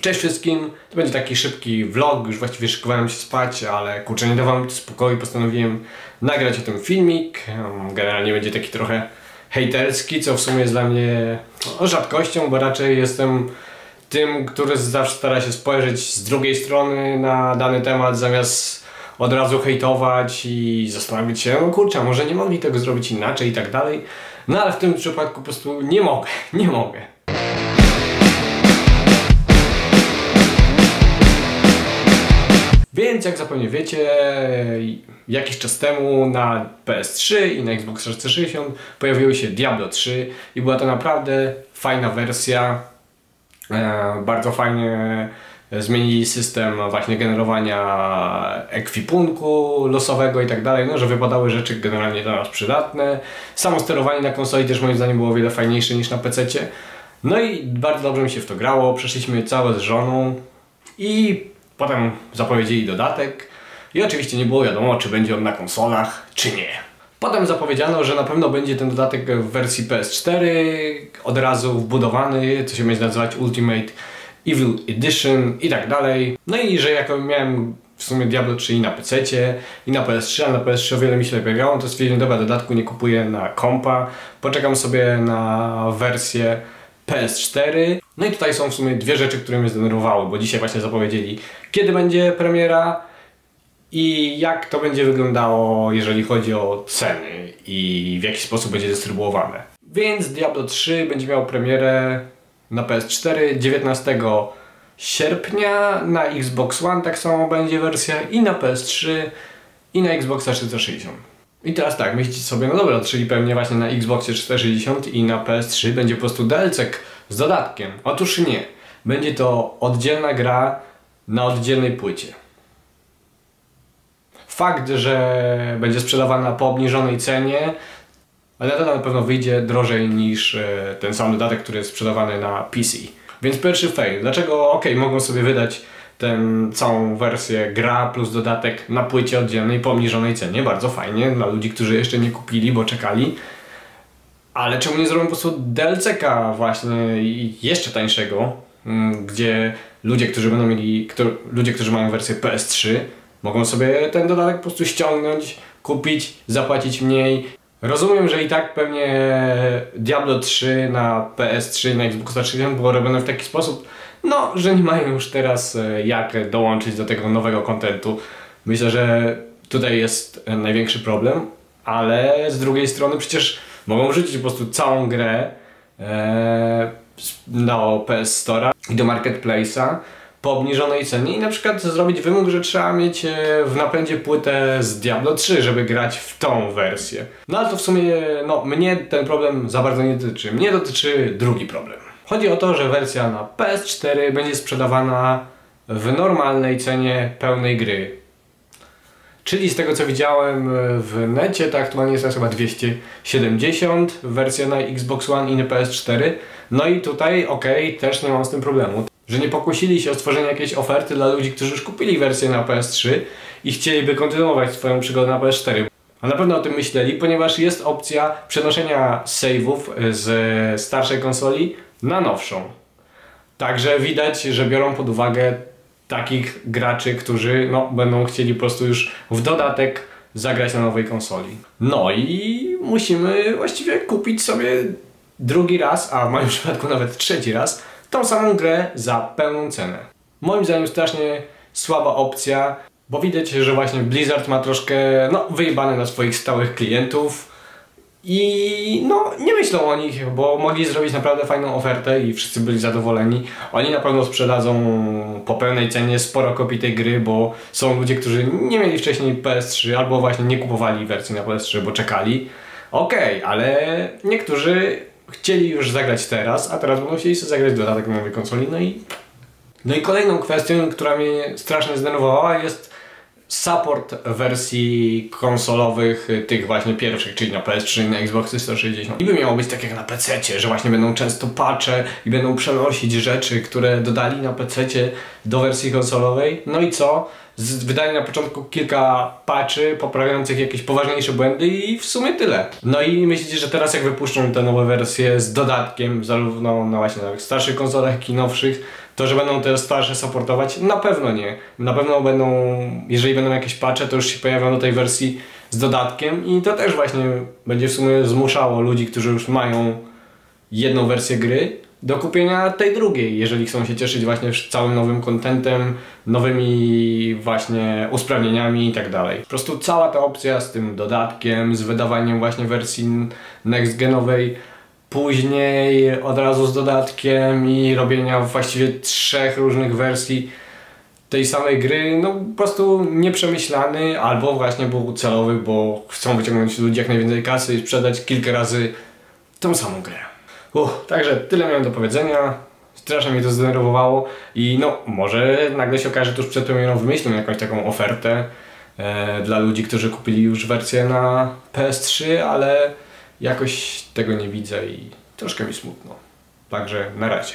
Cześć wszystkim, to będzie taki szybki vlog, już właściwie szykowałem się spać, ale kurczę, nie dawałem spokoju, postanowiłem nagrać o tym filmik. Um, Generalnie będzie taki trochę hejterski, co w sumie jest dla mnie no, rzadkością, bo raczej jestem tym, który zawsze stara się spojrzeć z drugiej strony na dany temat, zamiast od razu hejtować i zastanowić się, no kurczę, może nie mogli tego zrobić inaczej i tak dalej. No ale w tym przypadku po prostu nie mogę, nie mogę. Więc jak zapewne wiecie, jakiś czas temu na PS3 i na Xbox 360 pojawiło się Diablo 3 i była to naprawdę fajna wersja. E, bardzo fajnie zmienili system właśnie generowania ekwipunku losowego i tak dalej, no że wypadały rzeczy generalnie dla nas przydatne. Samo sterowanie na konsoli też moim zdaniem było o wiele fajniejsze niż na PC. No i bardzo dobrze mi się w to grało, przeszliśmy całe z żoną i Potem zapowiedzieli dodatek i oczywiście nie było wiadomo, czy będzie on na konsolach, czy nie. Potem zapowiedziano, że na pewno będzie ten dodatek w wersji PS4 od razu wbudowany, co się będzie nazywać Ultimate Evil Edition i tak dalej. No i że jako miałem w sumie Diablo 3 i na PC i na PS3, a na PS3 o wiele mi się lepiej grało, to stwierdziłem, dobra, dodatku nie kupuję na kompa, poczekam sobie na wersję PS4. No i tutaj są w sumie dwie rzeczy, które mnie zdenerwowały, bo dzisiaj właśnie zapowiedzieli, kiedy będzie premiera i jak to będzie wyglądało, jeżeli chodzi o ceny i w jaki sposób będzie dystrybuowane. Więc Diablo 3 będzie miał premierę na PS4 19 sierpnia, na Xbox One tak samo będzie wersja i na PS3 i na Xboxa 360. I teraz tak, myślicie sobie, no dobra, czyli pewnie właśnie na Xboxie 360 i na PS3 będzie po prostu DLC z dodatkiem. Otóż nie. Będzie to oddzielna gra na oddzielnej płycie. Fakt, że będzie sprzedawana po obniżonej cenie, ale to na pewno wyjdzie drożej niż e, ten sam dodatek, który jest sprzedawany na PC. Więc pierwszy fail. Dlaczego, ok, mogą sobie wydać tę całą wersję gra plus dodatek na płycie oddzielnej po obniżonej cenie. Bardzo fajnie dla ludzi, którzy jeszcze nie kupili, bo czekali. Ale czemu nie zrobią po prostu DLC-ka właśnie jeszcze tańszego, mm, gdzie ludzie, którzy będą mieli, ludzie, którzy mają wersję PS3 mogą sobie ten dodatek po prostu ściągnąć, kupić, zapłacić mniej. Rozumiem, że i tak pewnie Diablo 3 na PS3 na Xbox 360 było robione w taki sposób, no, że nie mają już teraz e, jak dołączyć do tego nowego kontentu. Myślę, że tutaj jest e, największy problem, ale z drugiej strony przecież mogą wrzucić po prostu całą grę e, do PS Store'a i do Marketplace'a po obniżonej cenie i na przykład zrobić wymóg, że trzeba mieć e, w napędzie płytę z Diablo 3, żeby grać w tą wersję. No ale to w sumie, no mnie ten problem za bardzo nie dotyczy. Mnie dotyczy drugi problem. Chodzi o to, że wersja na PS4 będzie sprzedawana w normalnej cenie pełnej gry. Czyli z tego co widziałem w necie, to aktualnie jest chyba 270 wersja na Xbox One i na PS4. No i tutaj, ok, też nie mam z tym problemu. Że nie pokusili się o stworzenie jakiejś oferty dla ludzi, którzy już kupili wersję na PS3 i chcieliby kontynuować swoją przygodę na PS4. A na pewno o tym myśleli, ponieważ jest opcja przenoszenia save'ów z starszej konsoli na nowszą. Także widać, że biorą pod uwagę takich graczy, którzy no, będą chcieli po prostu już w dodatek zagrać na nowej konsoli. No i musimy właściwie kupić sobie drugi raz, a w moim przypadku nawet trzeci raz, tą samą grę za pełną cenę. Moim zdaniem strasznie słaba opcja, bo widać, że właśnie Blizzard ma troszkę no, wyjebane na swoich stałych klientów, i no, nie myślą o nich, bo mogli zrobić naprawdę fajną ofertę i wszyscy byli zadowoleni. Oni na pewno sprzedadzą po pełnej cenie sporo kopii tej gry, bo są ludzie, którzy nie mieli wcześniej PS3 albo właśnie nie kupowali wersji na PS3, bo czekali. Okej, okay, ale niektórzy chcieli już zagrać teraz, a teraz będą chcieli sobie zagrać dodatek nowej konsoli. No i, no i kolejną kwestią, która mnie strasznie zdenerwowała jest support wersji konsolowych, y, tych właśnie pierwszych, czyli na PS3 i na Xbox 360. Niby miało być tak jak na PC, że właśnie będą często patche i będą przenosić rzeczy, które dodali na PC do wersji konsolowej. No i co? wydali na początku kilka patchy poprawiających jakieś poważniejsze błędy i w sumie tyle. No i myślicie, że teraz jak wypuszczą te nowe wersje z dodatkiem, zarówno na właśnie na starszych konsolach, jak i nowszych, To, że będą te starsze supportować, na pewno nie. Na pewno będą, jeżeli będą jakieś patche, to już się pojawią do tej wersji z dodatkiem i to też właśnie będzie w sumie zmuszało ludzi, którzy już mają jedną wersję gry, do kupienia tej drugiej, jeżeli chcą się cieszyć właśnie całym nowym kontentem, nowymi właśnie usprawnieniami i tak dalej. Po prostu cała ta opcja z tym dodatkiem, z wydawaniem właśnie wersji next genowej, później od razu z dodatkiem i robienia właściwie trzech różnych wersji tej samej gry, no po prostu nieprzemyślany, albo właśnie był celowy, bo chcą wyciągnąć ludzi jak najwięcej kasy i sprzedać kilka razy tą samą grę. Uff, także tyle miałem do powiedzenia. Strasznie mnie to zdenerwowało i no, może nagle się okaże tuż przed premierą wymyślą jakąś taką ofertę e, dla ludzi, którzy kupili już wersję na PS3, ale jakoś tego nie widzę i troszkę mi smutno. Także na razie.